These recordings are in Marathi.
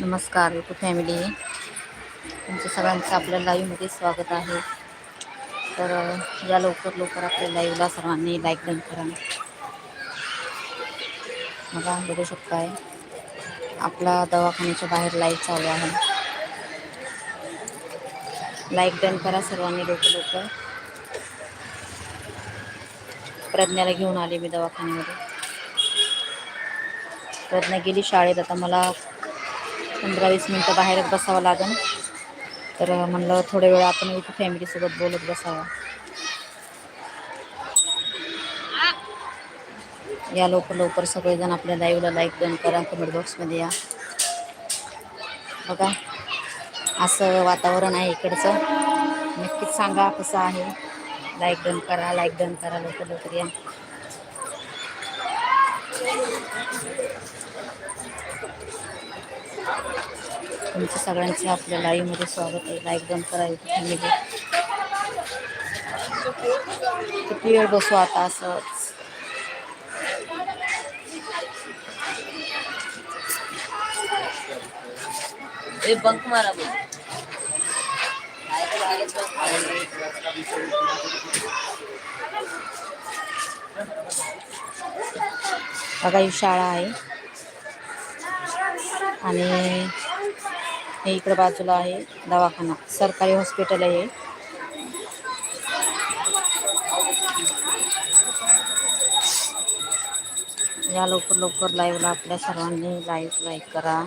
नमस्कार यूट्यूब फॅमिली तुमच्या सगळ्यांचं आपल्या लाईव्हमध्ये स्वागत आहे. तर या लवकर लवकर आपल्या लाईव्हला सर्वांनी लाईक डन करा. मला बघू शकताय. आपला दवाखान्याच्या बाहेर लाइट चालू आहे. लाईक डन करा सर्वांनी लवकर लवकर. प्रज्ञाला घेऊन आले मी दवाखान्यामध्ये. प्रज्ञा गेली शाळेत. आता मला पंधरा वीस मिनटं बाहेरच बसावं लागेल. तर म्हणलं थोड्या वेळ आपण इथे फॅमिलीसोबत बोलत बसावं. या लवकर लवकर सगळेजण आपल्या लाईव्हला लाईक डन करा कमेंट बॉक्समध्ये या. बघा असं वातावरण आहे इकडचं. नक्कीच सांगा कसं आहे. लाईक डन करा लाईक डन करा लवकर लवकर या. तुमचं सगळ्यांचं आपल्या लाईव्हमध्ये स्वागत आहे. लाईक डन करा फॅमिली किती वेळ बसू आता असंच? ए बंक मारा बघा ही शाळा आहे. आणि हे इकडं बाजूला आहे दवाखाना सरकारी हॉस्पिटल है हे. या लवकर लवकर लाईव्हला आपल्या सर्वांनी लाईव्ह लाईक करा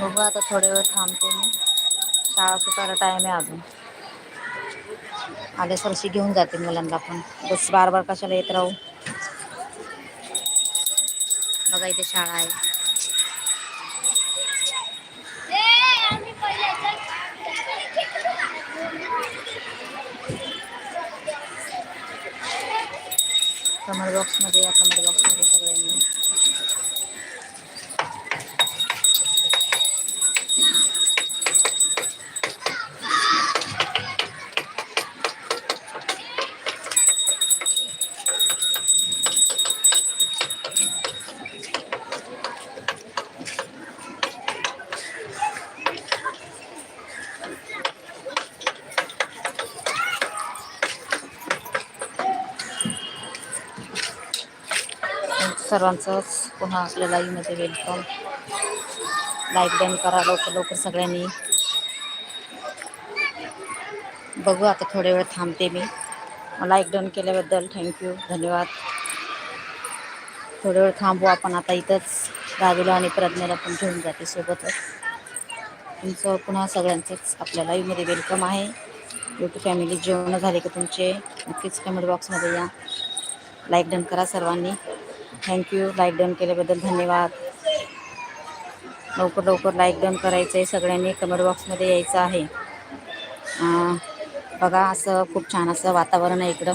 बघू आता थोडे वेळ थांबते मी. शाळा सुटायला टाईम आहे अजून. आले सरशी घेऊन जाते मुलांना पण. बस बार बार कशाला येत राहू? बघा इथे शाळा आहे. कमेंट बॉक्समध्ये या सर्वांचंच पुन्हा आपल्या लाईव्हमध्ये वेलकम लाईक डन करा लवकर लवकर सगळ्यांनी. बघू आता थोड्या वेळ थांबते मी. लाईक डन केल्याबद्दल थँक्यू धन्यवाद. थोड्या वेळ थांबू आपण आता इथंच राजूला आणि प्रज्ञेला पण घेऊन जाते सोबतच. तुमचं पुन्हा सगळ्यांचंच आपल्या लाईव्हमध्ये वेलकम आहे. यूट्यूब फॅमिली जेवण झाले का तुमचे? नक्कीच कमेंट बॉक्समध्ये या. लाईक डन करा सर्वांनी. थँक्यू लाईक डन केल्याबद्दल धन्यवाद. लवकर लवकर लाईक डन करायचं आहे सगळ्यांनी कमेंट बॉक्समध्ये यायचं आहे. बघा असं खूप छान असं वातावरण आहे इकडं.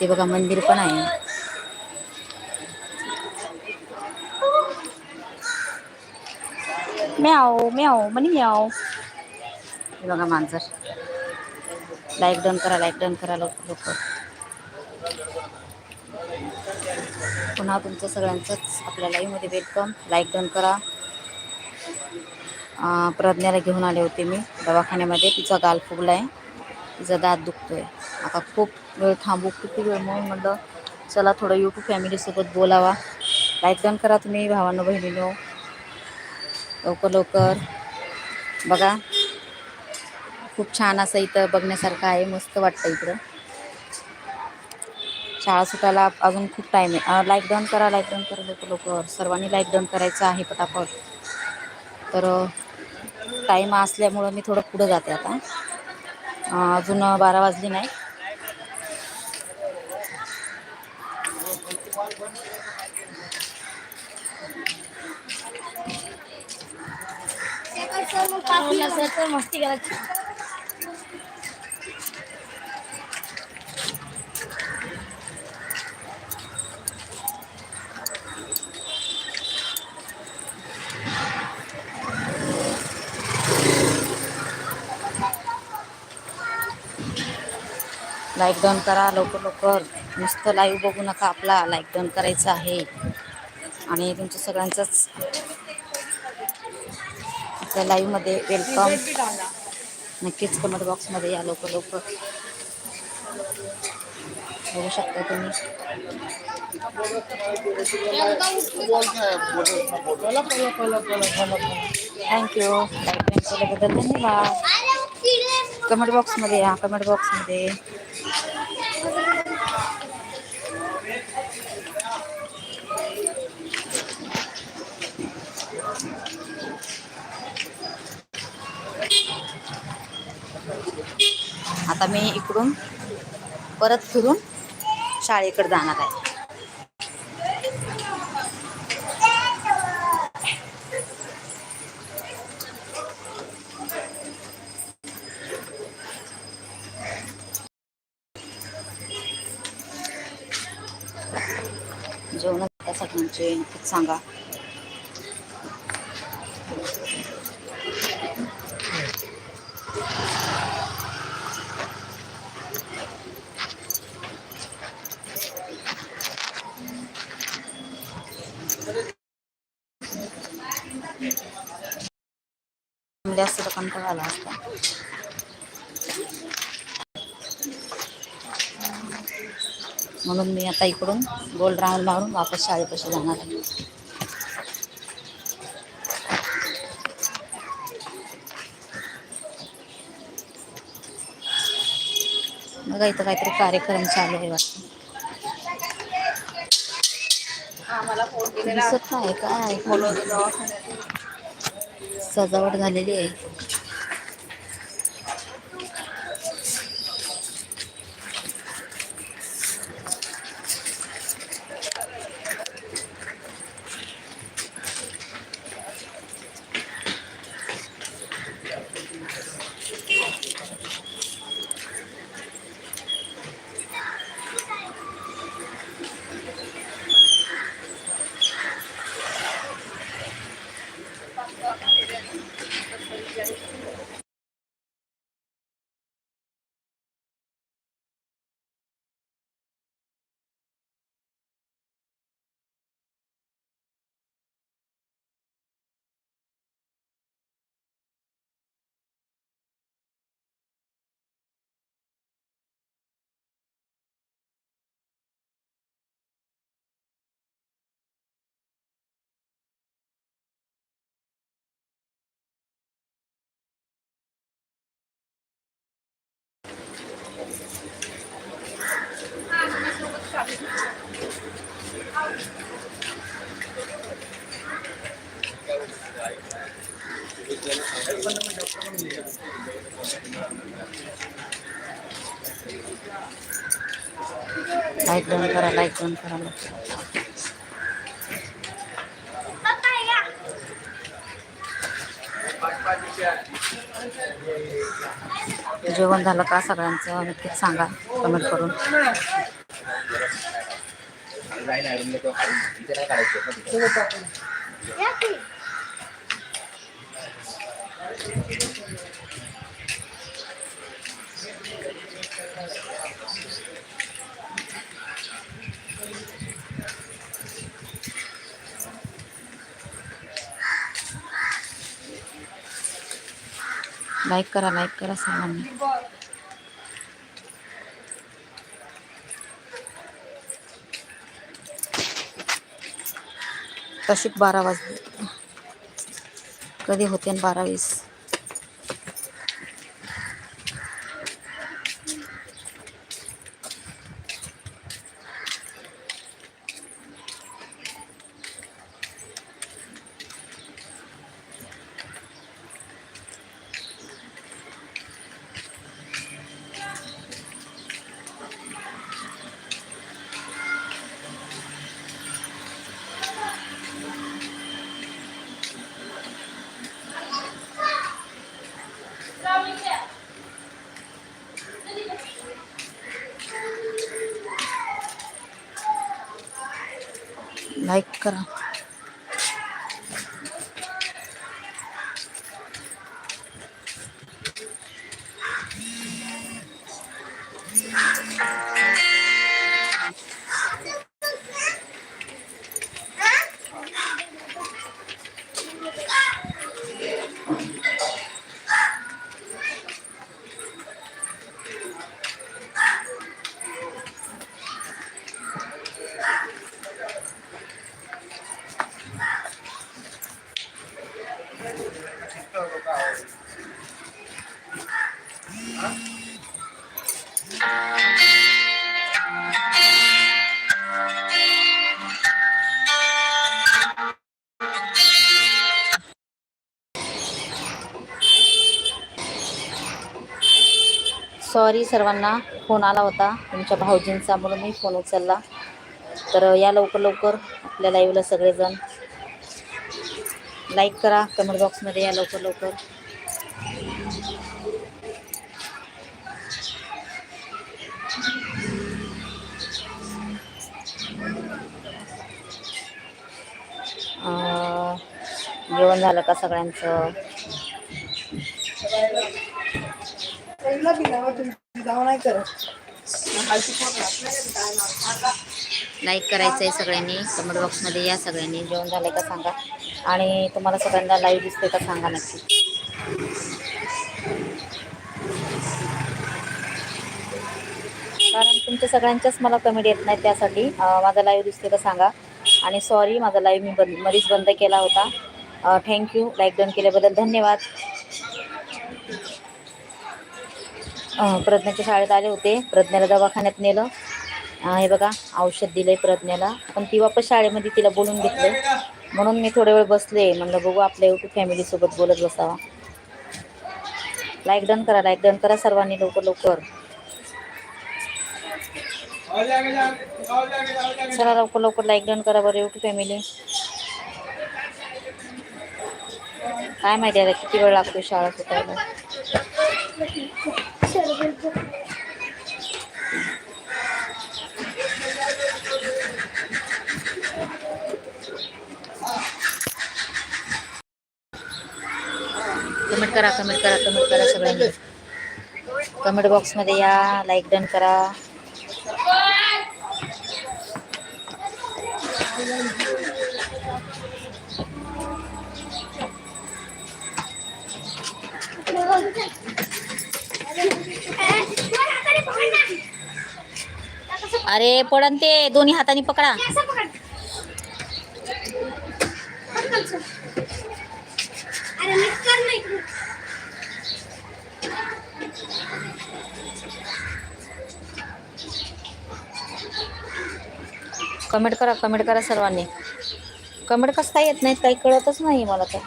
ते बघा मंदिर पण आहे. म्याव म्याव म्हणे म्याव हे बघा मांजर. लाईक डन करा लाईक डन करा लवकर लवकर. पुन्हा तुमचं सगळ्यांचंच आपल्या लाईव्हमध्ये वेलकम लाईक डन करा. प्रज्ञाला घेऊन आले होते मी दवाखान्यामध्ये. तिचा गाल फुगला आहे तिचा दात दुखतोय. आता खूप वेळ थांबू किती वेळ? म्हणून म्हटलं चला थोडं यूट्यूब फॅमिलीसोबत बोलावा. लाईक डन करा तुम्ही भावांनो बहिणीनो. लवकर लवकर. बघा. खूप छान असं इथं बघण्यासारखं आहे. मस्त वाटतं इकडं. शाळा सुटायला अजून खूप टाईम आहे. लाईक डन करा लाईक डन करा लवकर लवकर सर्वांनी लाईक डन करायचं आहे पटापट. तर टाईम असल्यामुळं मी थोडं पुढं जाते आता. अजून बारा वाजली नाही. मस्ती करायची. लाईक डन करा लवकर लवकर. नुसतं लाईव्ह बघू नका आपला. लाईक डन करायचं आहे. आणि तुमच्या सगळ्यांचंच. आपल्या लाईव्हमध्ये वेलकम नक्कीच कमेंट बॉक्समध्ये या लवकर लवकर. बघू शकता तुम्ही. थँक्यू लाईक डाऊन केल्याबद्दल धन्यवाद. कमेंट बॉक्समध्ये या. कमेंट बॉक्समध्ये आता मी इकडून परत फिरून शाळेकडे जाणार आहे. जेवण सगळ्यांचे सांगा. कंटाळा आला असता. म्हणून मी आता इकडून गोल राऊंड मारून वापस शाळेपाशी जाणार आहे. बघा इथं काहीतरी कार्यक्रम चालू आहे वाटतं. दिसत नाही काय? सजावट झालेली आहे. लाईक डन करा लाईक डन करा जेवण झालं का सगळ्यांचं? नक्कीच सांगा कमेंट करून. लाईक करा लाईक करा सर्वांनी तशी बारा वाजले. कधी होते बारा वीस? लाईक सॉरी सर्वांना फोन आला होता. तुमच्या भाऊजींचा म्हणून मी फोन उचलला. तर या लवकर लवकर आपल्या लाईव्हला सगळेजण लाईक करा. कमेंट बॉक्समध्ये या लवकर लवकर. जेवण झालं का सगळ्यांचं? लाईक करायचं आहे सगळ्यांनी कमेंट बॉक्समध्ये या सगळ्यांनी. जेवण झालं का सांगा. आणि तुम्हाला सगळ्यांना लाईव्ह दिसते का सांगा नक्की. कारण तुमच्या सगळ्यांच्याच मला कमेंट येत नाही त्यासाठी. माझा लाईव्ह दिसते का सांगा. आणि सॉरी माझा लाईव्ह मी बंद मध्येच बंद केला होता. थँक्यू लाईक डन केल्याबद्दल धन्यवाद. प्रज्ञाच्या शाळेत आले होते. प्रज्ञाला दवाखान्यात नेलं. हे बघा औषध दिलंय प्रज्ञाला. पण ती वापस शाळेमध्ये तिला बोलून घेतलं. म्हणून मी थोड्या वेळ बसले. म्हणलं बघू आपल्या यूट्यूब फॅमिलीसोबत बोलत बसावा. लाईक डन करा लाईक डन करा सर्वांनी लवकर लवकर. चला लवकर लवकर लाईक डन करा बरं युट्यूब फॅमिली काय माहिती आता किती वेळ लागतो शाळा सुटायला? कमेंट करा कमेंट करा कमेंट करा सगळ्यांनी. कमेंट बॉक्समध्ये या लाईक डन करा. अरे पडन ते. दोन्ही हाताने पकडा. कमेंट करा कमेंट करा सर्वांनी. कमेंट कसं काय येत नाहीत काही कळतच नाही मला तर.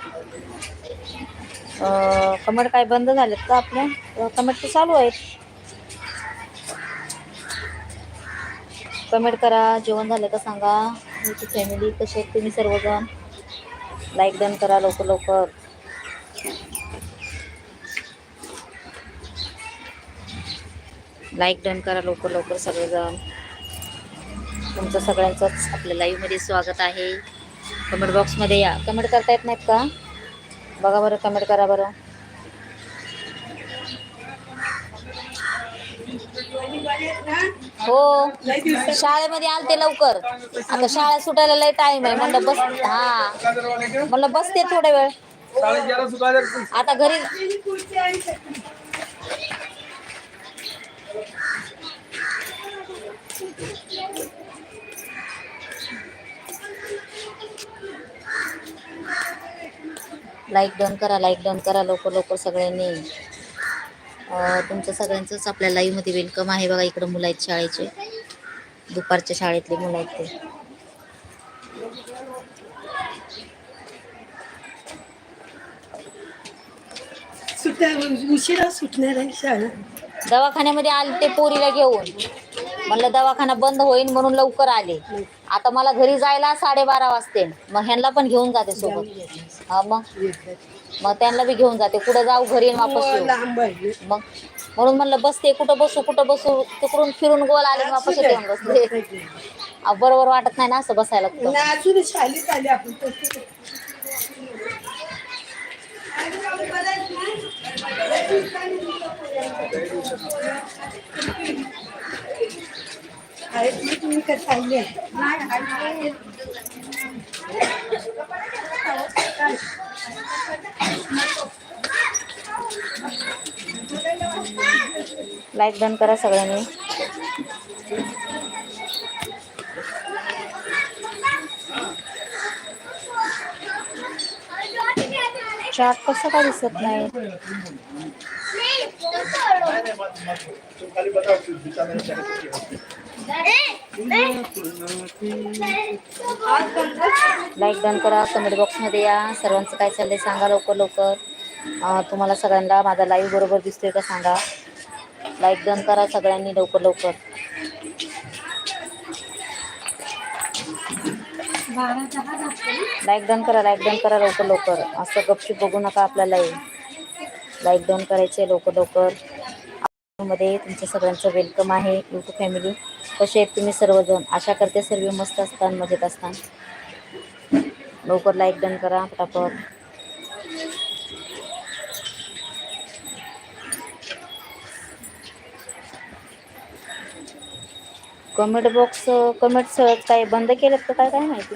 कमेंट काय बंद झालेत का आपल्या कमेंट तर चालू आहेत. कमेंट करा. जेवण झालं का सांगा. तुमची फॅमिली कशी आहेत तुम्ही सर्वजण? लाईक डन करा लवकर लवकर. लाईक डन करा लवकर लवकर सगळेजण तुमचं सगळ्यांचंच आपल्या लाईव्हमध्ये स्वागत आहे. कमेंट बॉक्समध्ये या. कमेंट करता येत नाहीत का? बघा बरं कमेंट करा बरं. हो. शाळेमध्ये आलते लवकर. आता शाळा सुटायला लय टाइम आहे. म्हणलं बस हा. म्हणलं बसते थोडा वेळ. आता घरी लाईक डन करा लाईक डन करा लवकर लवकर सगळ्यांनी. तुमचं सगळ्यांचंच आपल्या लाईव्हमध्ये वेलकम आहे बघा इकडं मुलं आहेत शाळेचे. दुपारच्या शाळेतले मुलं आहेत ते. सुट्ट्या उशिरा सुटणार आहे शाळा. दवाखान्यामध्ये आले ते पोरीला घेऊन. म्हणलं दवाखाना बंद होईल म्हणून लवकर आले. आता मला घरी जायला साडेबारा वाजते. मग ह्यांना पण घेऊन जाते सोबत. हा मग? मग त्यांना बी घेऊन जाते. कुठं जाऊ घरी आणि वापस येऊ. लांब आहे मग म्हणून म्हणलं बसते कुठं बसू कुठं बसू तिकडून फिरून गोल आले आणि वापस येऊन बसते अहो, बरोबर वाटत नाही ना असं बसायला कुठं. आले आपण. तुम्ही लाईक डन करा सगळ्यांनी. चार्ट कसं काय दिसत नाही? लाईक डन करा. कमेंट बॉक्समध्ये या. सर्वांचं काय चाललंय सांगा लवकर लवकर. तुम्हाला सगळ्यांना माझा लाईव्ह बरोबर दिसतोय का सांगा. लाईक डन करा सगळ्यांनी लवकर लवकर. लाईक डन करा लाईक डन करा लवकर लवकर. असं गपचूप बघू नका आपल्याला लाईक डन करायचे लवकर लवकर. मध्ये तुमच्या सगळ्यांचं वेलकम आहे यूट्यूब फॅमिली कसे आहेत तुम्ही सर्वजण? आशा करते सर्व मस्त असतात मजेत असतात लवकर लाईक डन करा पटापट. कमेंट बॉक्स कमेंट्स काय बंद केलेत तर काय काय माहिती?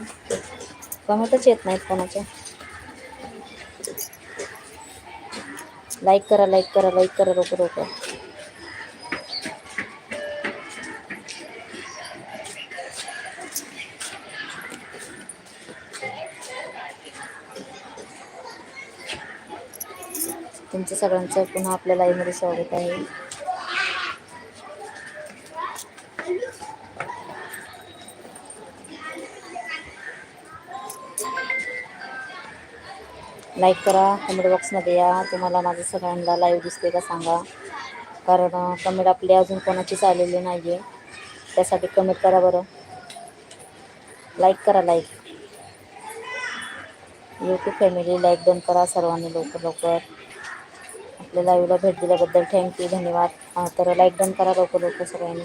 कमेंटच येत नाहीत कोणाच्या. लाईक करा लाईक करा लाईक करा लवकर लवकर तुमचं सगळ्यांचं पुन्हा आपल्या लाईव्हमध्ये स्वागत आहे. लाईक करा कमेंट बॉक्समध्ये या. तुम्हाला माझं सगळ्यांना लाईव्ह दिसते का सांगा. कारण कमेंट अजून कोणाचीच आलेली नाही आहे त्यासाठी कमेंट करा बरं. लाईक करा like YouTube family like done करा सर्वांनी लवकर लवकर. आपल्या लाईव्हला भेट दिल्याबद्दल थँक्यू धन्यवाद. हा, तर लाईक डन करा लवकर लवकर सगळ्यांनी.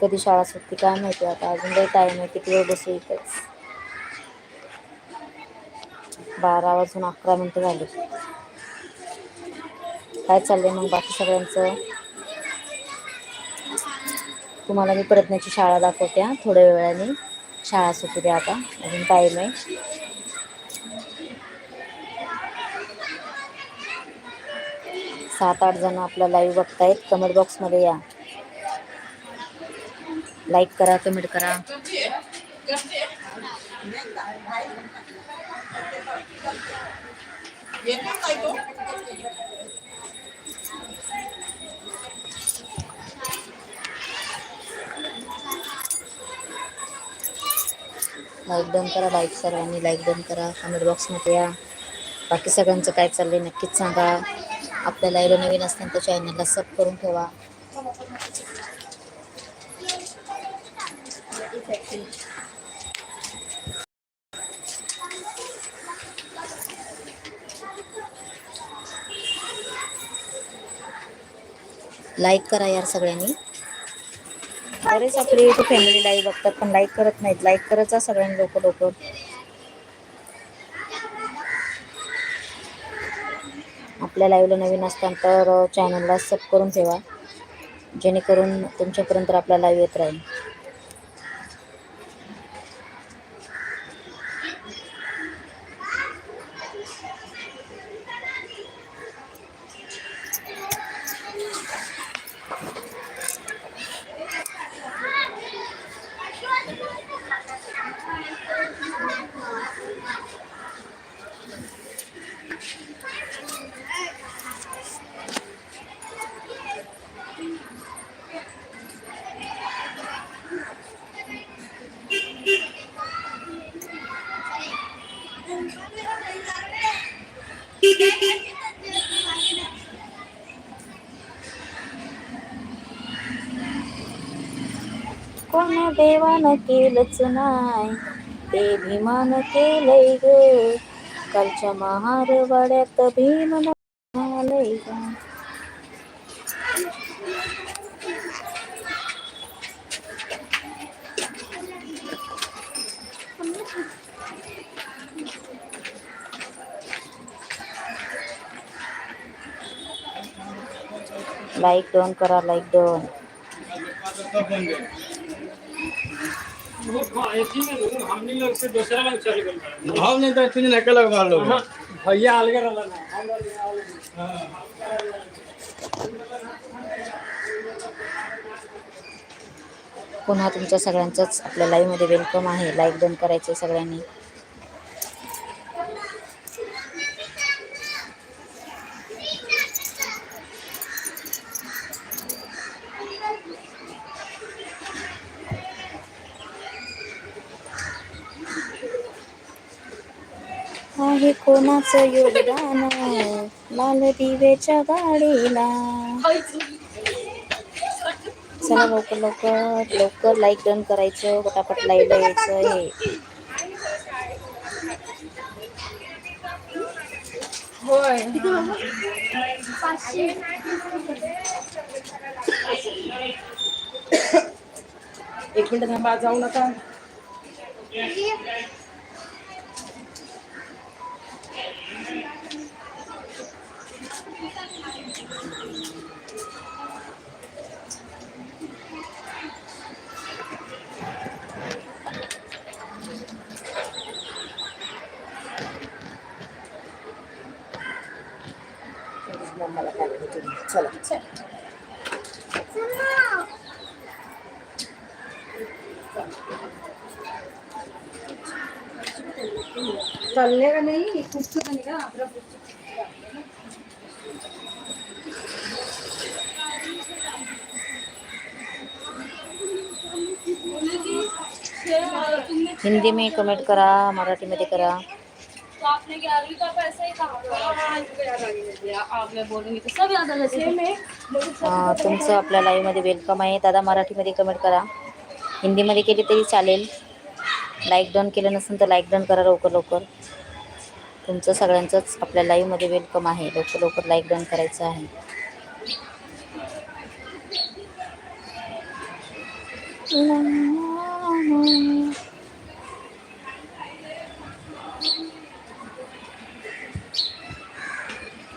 कधी शाळा सुटते काय माहिती आता? अजून काही टाईम आहे किती वेळ बसू बारा वाजून अकरा मिनटं झाली. काय चाललंय मग बाकी सगळ्यांचं? तुम्हाला मी प्रज्ञाची शाळा दाखवते थोड्या वेळाने. शाळा सुटू द्या आता अजून टाईम आहे. सात आठ जण आपला लाईव्ह बघतायत कमेंट बॉक्समध्ये या. लाईक करा कमेंट करा. लाईक डन करा लाईक सर्वांनी लाईक डन करा. कमेंट बॉक्समध्ये या. बाकी सगळ्यांचं काय चाललंय नक्कीच सांगा. आपल्या लाईव्हला नवीन असताना तर चॅनलला सब करून ठेवा. लाईक करा यार सगळ्यांनी. बरेच आपले इथे फॅमिली लाईव्ह बघतात पण लाईक करत नाहीत. लाईक करत जा सगळ्यांनी लवकर लवकर. आपल्या लाईव्हला नवीन असताना तर चॅनलला सब करून ठेवा. जेणेकरून तुमच्यापर्यंत आपला लाईव्ह येत राहील कोण देवानं केलंच नाय ते भीमान केलंय ग. कालच्या महारवाड्यात भीम झालंय ग. लाईक डन करा लाईक डन. भाव नाही तर तुम्ही नका लागलो भैया अलग रहा पुन्हा तुमच्या सगळ्यांचंच आपल्या लाईव्हमध्ये वेलकम आहे. लाईक डन करायचे सगळ्यांनी आहे कोणाचं योगदान लाल दिवेच्या गाडीला चला लवकर लवकर लवकर लाईक डन करायचं पटापट लाईक यायचं हे. होय. एक मिनिट थांबा जाऊ नका. चला चालले आपलं हिंदी में कमेंट करा मराठीमध्ये करा. तो आपने ग्यारहवीं का पैसा ही कहा आपने बोलेंगे तो सब याद आ जाते हैं। तुमचं आपल्या लाईव्हमध्ये वेलकम आहे. दादा मराठीमध्ये कमेंट करा. हिंदीमध्ये केली तरी चालेल. लाईक डन केलं नसेल तर लाईक डन करा लवकर लवकर. तुमचं सगळ्यांचंच आपल्या लाईव्हमध्ये वेलकम आहे. लवकर लवकर लाईक डन करायचं आहे.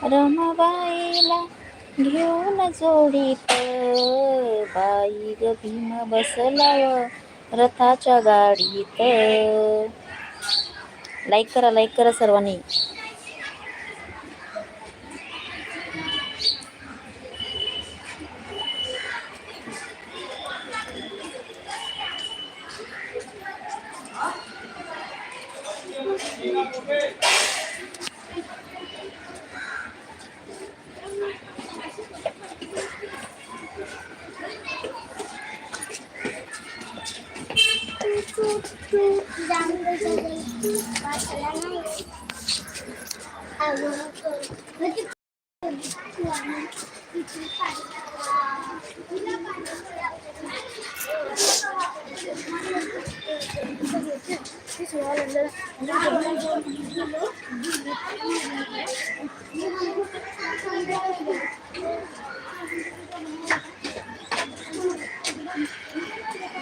रमाबाईला घेऊन जोडीत बाई ग भीम बसला रथाच्या गाडीत. लाईक करा लाईक करा सर्वांनी.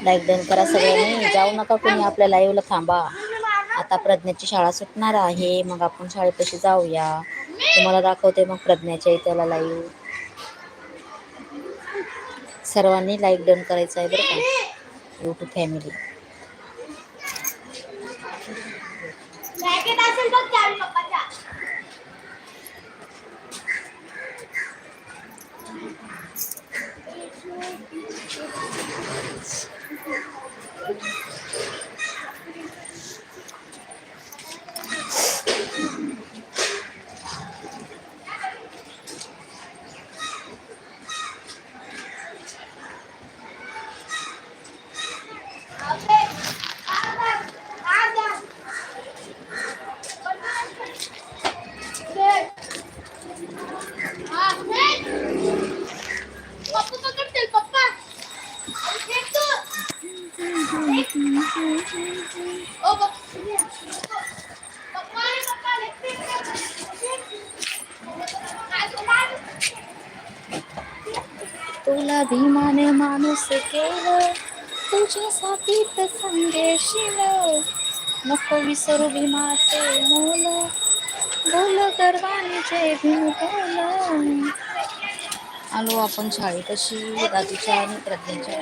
लाईक डन करा सगळ्यांनी. जाऊ नका कोणी आपल्या लाईव्हला थांबा. आता प्रज्ञाची शाळा सुटणार आहे मग आपण शाळेपाशी जाऊया. तुम्हाला दाखवते मग प्रज्ञाच्या इथेला लाईव्ह सर्वांनी लाईक डन करायचं आहे बरं का? यूट्यूब फॅमिली फुलाभिमाने माणूस केलं तुझ्यासाठी तर संदेशील नको विसरू भीमाचे मोल बोल गर्वानीचे भीम बोल आलो आपण शाळेत अशी दादूच्या आणि प्रज्ञाच्या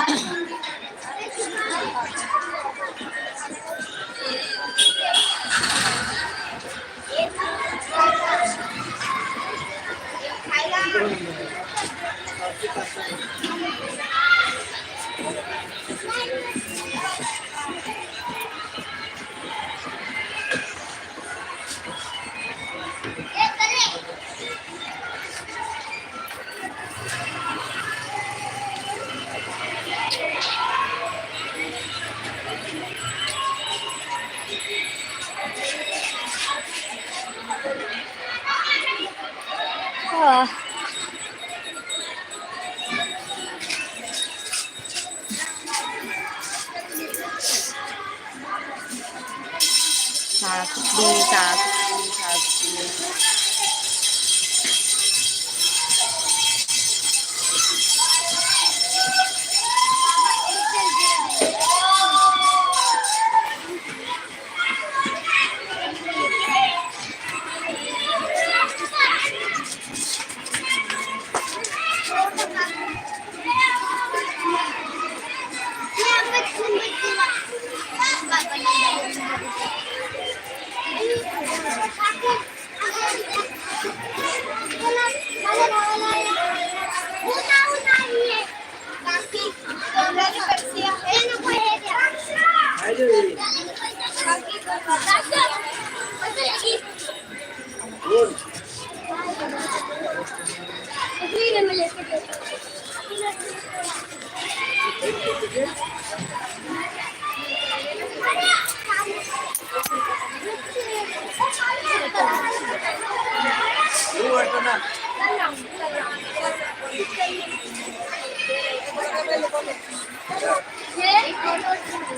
はい。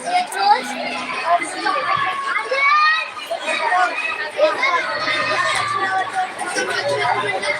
Thank you.